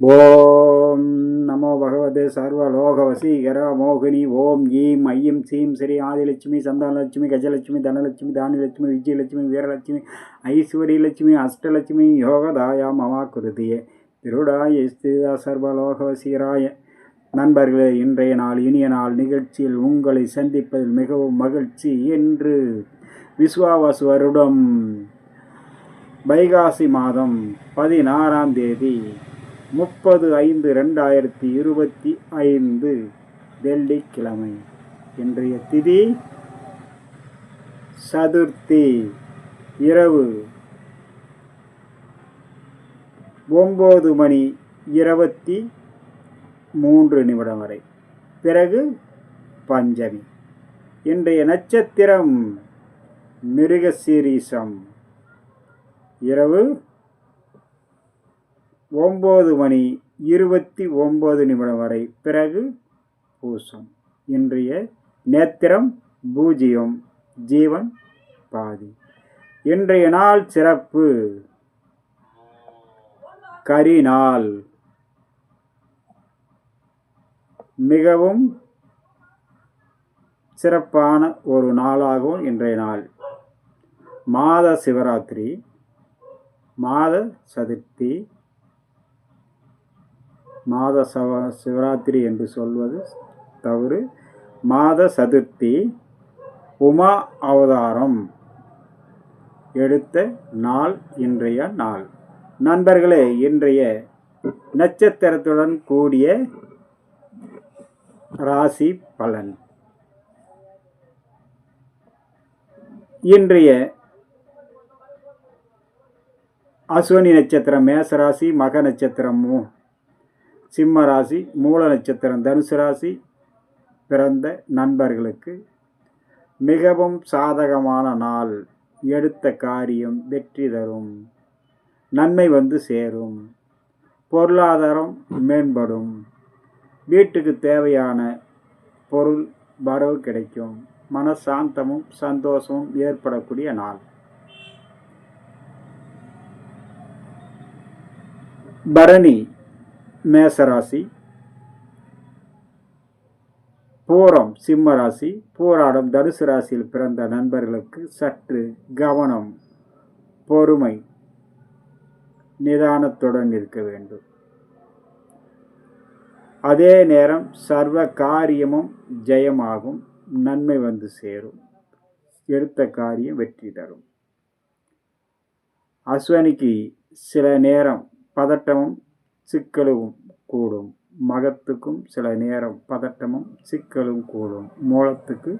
ஓம் நமோ பகவதே சர்வலோக வசீகர மோகினி ஓம் ஈம் ஐயம் சீம் ஸ்ரீ ஆதிலட்சுமி சந்தானலட்சுமி கஜலட்சுமி தனலட்சுமி தானிலட்சுமி விஜயலட்சுமி வீரலட்சுமி ஐஸ்வரியலட்சுமி அஷ்டலட்சுமி யோகதாயா மமா குருதியே திருடாய ஸ்திதா சர்வலோக வசீராய நண்பர்களே இன்றைய நாள் இனிய நாள் நிகழ்ச்சியில் உங்களை சந்திப்பதில் மிகவும் மகிழ்ச்சி என்று விஸ்வாவாசு வருடம் வைகாசி மாதம் பதினாறாம் தேதி முப்பது ஐந்து ரெண்டாயிரத்தி இருபத்தி ஐந்து வெள்ளிக்கிழமை. இன்றைய திதி சதுர்த்தி இரவு ஒம்பது மணி இருபத்தி மூன்று நிமிடம் வரை. பிறகு பஞ்சமி. இன்றைய நட்சத்திரம் மிருகசீரீசம். இரவு ஒம்பது மணி இருபத்தி ஒம்பது நிமிடம் வரை பிறகு பூசம். இன்றைய நேத்திரம் பூஜ்ஜியம் ஜீவன் பாதி. இன்றைய நாள் சிறப்பு. கரிநாள். மிகவும் சிறப்பான ஒரு நாளாகும் இன்றைய நாள். மாத சிவராத்திரி மாத சதுர்த்தி மாத சவ சிவராத்திரி என்று சொல்வது தவறு. மாத சதுர்த்தி உமா அவதாரம் எடுத்த நாள் இன்றைய நாள். நண்பர்களே இன்றைய நட்சத்திரத்துடன் கூடிய ராசி பலன். இன்றைய அஸ்வினி நட்சத்திரம் மேசராசி மக நட்சத்திரம் சிம்ம ராசி மூல நட்சத்திரம் தனுசு ராசி பிறந்த நண்பர்களுக்கு மிகவும் சாதகமான நாள். எடுத்த காரியம் வெற்றி தரும். நன்மை வந்து சேரும். பொருளாதாரம் மேம்படும். வீட்டுக்கு தேவையான பொருள் வரவு கிடைக்கும். மனசாந்தமும் சந்தோஷமும் ஏற்படக்கூடிய நாள். பரணி மேசராசி பூரம் சிம்ம ராசி பூராடம் தனுசு ராசியில் பிறந்த நண்பர்களுக்கு சற்று கவனம் பொறுமை நிதானத்துடன் இருக்க வேண்டும். அதே நேரம் சர்வ காரியமும் ஜெயமாகும் நன்மை வந்து சேரும். எடுத்த காரியம் வெற்றி தரும். அஸ்வனிக்கு சில நேரம் பதட்டமும் சிக்கலும் கூடும். மகத்துக்கும் சில நேரம் பதட்டமும் சிக்கலும் கூடும். மூலத்துக்கு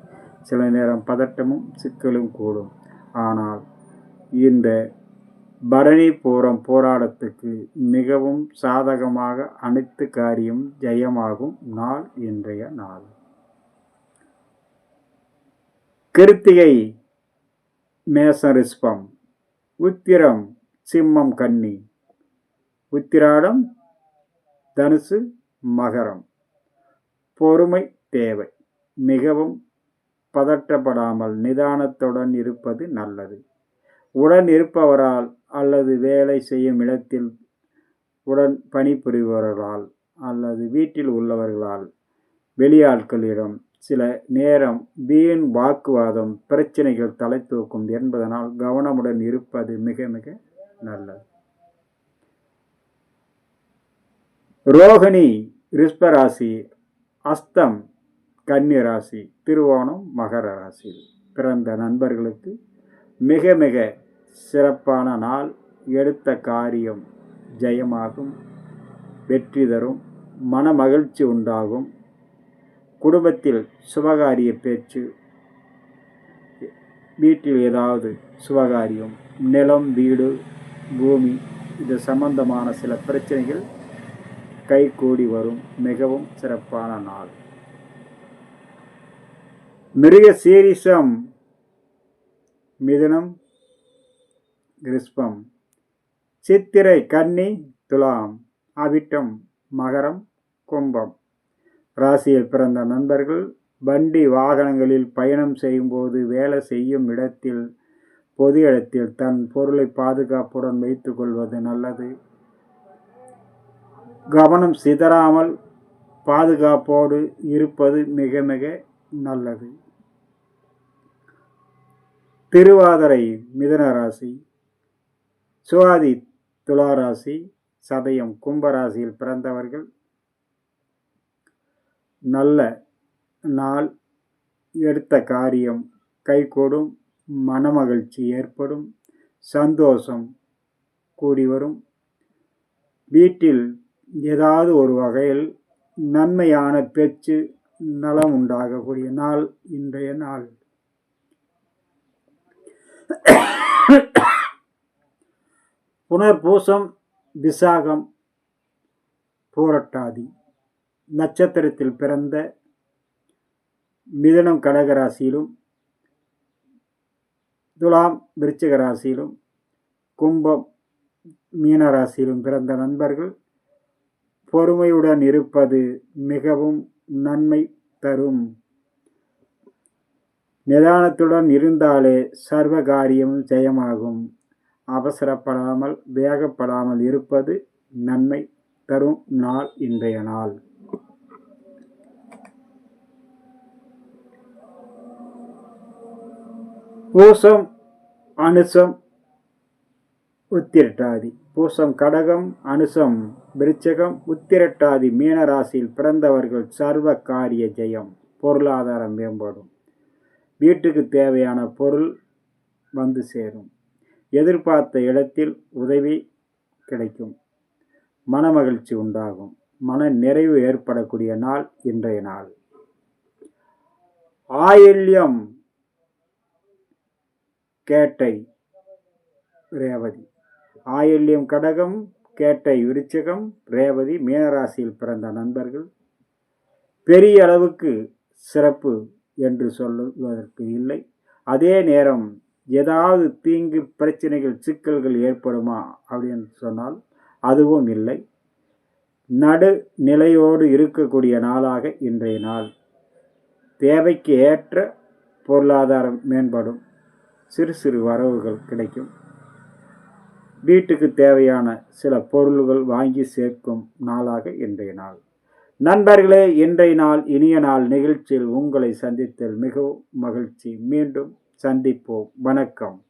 சில நேரம் பதட்டமும் சிக்கலும் கூடும். ஆனால் இந்த பரணி போரம் போராட்டத்துக்கு மிகவும் சாதகமாக அனைத்து காரியம் ஜெயமாகும் நாள் இன்றைய நாள். கிருத்திகை மேச ரிஸ்பம் உத்திரம் சிம்மம் கன்னி. உத்திராடம் தனுசு மகரம். பொறுமை தேவை. மிகவும் பதற்றப்படாமல் நிதானத்துடன் இருப்பது நல்லது. உடன் இருப்பவரால் அல்லது வேலை செய்யும் இடத்தில் உடன் பணிபுரிபவர்களால் அல்லது வீட்டில் உள்ளவர்களால் வெளியாட்களிடம் சில நேரம் வீண் வாக்குவாதம் பிரச்சனைகள் தலை தூக்கும் என்பதனால் கவனமுடன் இருப்பது மிக மிக நல்லது. ரோகிணி ரிஷ்பராசி அஸ்தம் கன்னி ராசி திருவோணம் மகர ராசி. பிறந்த நண்பர்களுக்கு மிக மிக சிறப்பான நாள். எடுத்த காரியம் ஜெயமாகும் வெற்றி தரும் மன மகிழ்ச்சி உண்டாகும். குடும்பத்தில் சுபகாரிய பேச்சு வீட்டில் ஏதாவது சுபகாரியம் நிலம் வீடு பூமி இது சம்பந்தமான சில பிரச்சனைகள் கைகூடி வரும் மிகவும் சிறப்பான நாள். மிருக சீரிசம் மிதுனம் கிருஷ்பம். சித்திரை கன்னி துலாம் அவிட்டம் மகரம் கும்பம். ராசியில் பிறந்த நண்பர்கள் வண்டி வாகனங்களில் பயணம் செய்யும்போது வேலை செய்யும் இடத்தில் பொது இடத்தில் தன் பொருளை பாதுகாப்புடன் வைத்துக்கொள்வது நல்லது. கவனம் சிதறாமல் பாதுகாப்போடு இருப்பது மிக மிக நல்லது. திருவாதிரை மிதனராசி சுவாதி துளாராசி சதயம் கும்பராசியில் பிறந்தவர்கள் நல்ல நாள் எடுத்த காரியம் கைகூடும் மனமகிழ்ச்சி ஏற்படும் சந்தோஷம் கூடி வரும். வீட்டில் ஏதாவது ஒரு வகையில் நன்மையான பேச்சு நலம் உண்டாகக்கூடிய நாள் இன்றைய நாள். புனர்பூசம் விசாகம் போரட்டாதி. நட்சத்திரத்தில் பிறந்த மிதனம் கடகராசியிலும் துலாம் விருச்சிக ராசியிலும் கும்பம் மீனராசியிலும் பிறந்த நண்பர்கள் பொறுமையுடன் இருப்பது மிகவும் நன்மை தரும். நிதானத்துடன் இருந்தாலே சர்வ காரியமும் ஜெயமாகும். அவசரப்படாமல் வேகப்படாமல் இருப்பது நன்மை தரும் நாள் இன்றைய நாள். பூசம் அனுசம் உத்திரட்டாதி. பூசம் கடகம் அனுசம் விருச்சகம் உத்திரட்டாதி மீனராசியில் பிறந்தவர்கள் சர்வ காரிய ஜெயம் பொருளாதாரம் மேம்படும். வீட்டுக்கு தேவையான பொருள் வந்து சேரும். எதிர்பார்த்த இடத்தில் உதவி கிடைக்கும். மனமகிழ்ச்சி உண்டாகும். மன நிறைவு ஏற்படக்கூடிய நாள் இன்றைய நாள். ஆயில்யம் கேட்டை ரேவதி. ஆயில்யம் கடகம் கேட்டை விருச்சகம் ரேவதி மீனராசியில் பிறந்த நண்பர்கள். பெரிய அளவுக்கு சிறப்பு என்று சொல்லுவதற்கு இல்லை. அதே நேரம் ஏதாவது தீங்கு பிரச்சனைகள் சிக்கல்கள் ஏற்படுமா அப்படின்னு சொன்னால் அதுவும் இல்லை. நடு நிலையோடு இருக்கக்கூடிய நாளாக இன்றைய நாள். தேவைக்கு ஏற்ற பொருளாதாரம் மேம்படும். சிறு சிறு வரவுகள் கிடைக்கும். வீட்டுக்கு தேவையான சில பொருள்கள் வாங்கி சேர்க்கும் நாளாக இன்றைய நாள். நண்பர்களே இன்றைய நாள் இனிய நாள் நிகழ்ச்சியில் உங்களை சந்தித்தல் மிகவும் மகிழ்ச்சி. மீண்டும் சந்திப்போம். வணக்கம்.